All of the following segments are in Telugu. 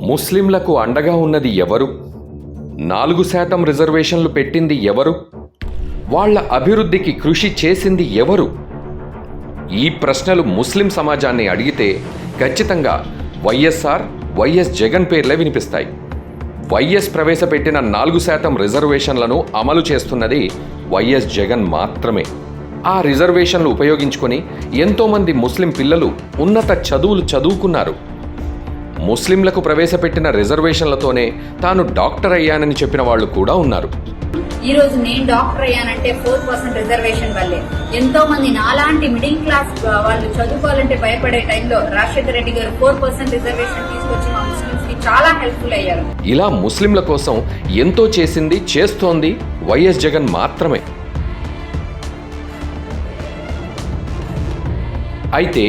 ముస్లింలకు అండగా ఉన్నది ఎవరు? నాలుగు శాతం రిజర్వేషన్లు పెట్టింది ఎవరు? వాళ్ళ అభివృద్ధికి కృషి చేసింది ఎవరు? ఈ ప్రశ్నలు ముస్లిం సమాజాన్ని అడిగితే ఖచ్చితంగా వైఎస్ఆర్ వైఎస్ జగన్ పేర్లే వినిపిస్తాయి. వైఎస్ ప్రవేశపెట్టిన నాలుగు శాతం రిజర్వేషన్లను అమలు చేస్తున్నది వైఎస్ జగన్ మాత్రమే. ఆ రిజర్వేషన్లు ఉపయోగించుకొని ఎంతోమంది ముస్లిం పిల్లలు ఉన్నత చదువులు చదువుకున్నారు. ముస్లింలకు ప్రవేశపెట్టిన రిజర్వేషన్లతోనే తాను డాక్టర్ అయ్యానని చెప్పిన వాళ్ళు కూడా ఉన్నారు. ఈ రోజు నేను డాక్టర్ అయ్యానంటే ఫోర్ పర్సెంట్ రిజర్వేషన్ వల్లే. ఎంతో మంది నాలాంటి మిడిల్ క్లాస్ వాళ్ళు చదువుకోవాలంటే భయపడే టైంలో రాజశేఖర రెడ్డి గారు ఫోర్ పర్సెంట్ రిజర్వేషన్ తీసుకొచ్చి మా ముస్లిమ్స్కి చాలా హెల్ప్ఫుల్ అయ్యారు. ఇలా ముస్లింల కోసం ఎంతో చేసింది చేస్తోంది వైఎస్ జగన్ మాత్రమే. అయితే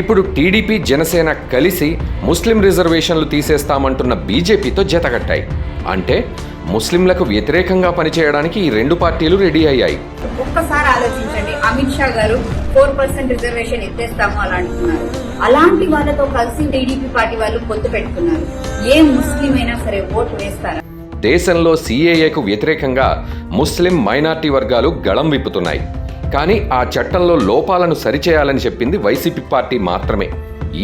ఇప్పుడు టీడీపీ జనసేన కలిసి ముస్లిం రిజర్వేషన్లు తీసేస్తామంటున్న బీజేపీతో జతకట్టాయి అంటే ముస్లింలకు వ్యతిరేకంగా పనిచేయడానికి ఈ రెండు పార్టీలు రెడీ అయ్యాయి. ఒక్కసారి ఆలోచించండి. అమిత్ షా గారు ఫోర్ పర్సెంట్ రిజర్వేషన్ ఎత్తేస్తాము అలా అంటున్నారు. అలాంటి వాళ్ళతో కలిసి టీడీపీ పార్టీ వాళ్ళు పొత్తు పెట్టుకున్నారు. ఏ ముస్లిం అయినా సరే ఓటు వేస్తారా? దేశంలో సీఏఏకు వ్యతిరేకంగా ముస్లిం మైనార్టీ వర్గాలు గళం విప్పుతున్నాయి. కానీ ఆ చట్టంలో లోపాలను సరిచేయాలని చెప్పింది వైసీపీ పార్టీ మాత్రమే.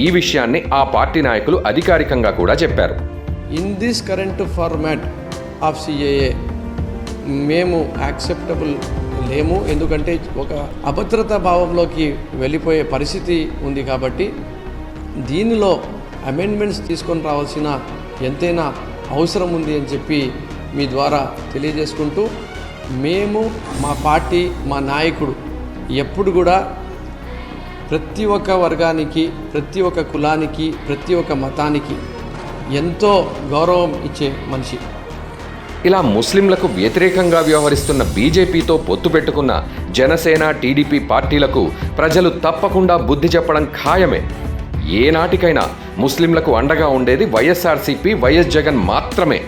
ఈ విషయాన్ని ఆ పార్టీ నాయకులు అధికారికంగా కూడా చెప్పారు. In this current format of CAA మేము యాక్సెప్టబుల్ లేము. ఎందుకంటే ఒక అభద్రతా భావంలోకి వెళ్ళిపోయే పరిస్థితి ఉంది కాబట్టి దీనిలో అమెండ్మెంట్స్ తీసుకొని రావాల్సిన ఎంతైనా అవసరం ఉంది అని చెప్పి మీ ద్వారా తెలియజేసుకుంటూ మేము మా పార్టీ మా నాయకుడు ఎప్పుడు కూడా ప్రతి ఒక్క వర్గానికి ప్రతి ఒక్క కులానికి ప్రతి ఒక్క మతానికి ఎంతో గౌరవం ఇచ్చే మనిషి. ఇలా ముస్లింలకు వ్యతిరేకంగా వ్యవహరిస్తున్న బీజేపీతో పొత్తు పెట్టుకున్న జనసేన టీడీపీ పార్టీలకు ప్రజలు తప్పకుండా బుద్ధి చెప్పడం ఖాయమే. ఏనాటికైనా ముస్లింలకు అండగా ఉండేది వైఎస్ఆర్సీపీ వైఎస్ జగన్ మాత్రమే.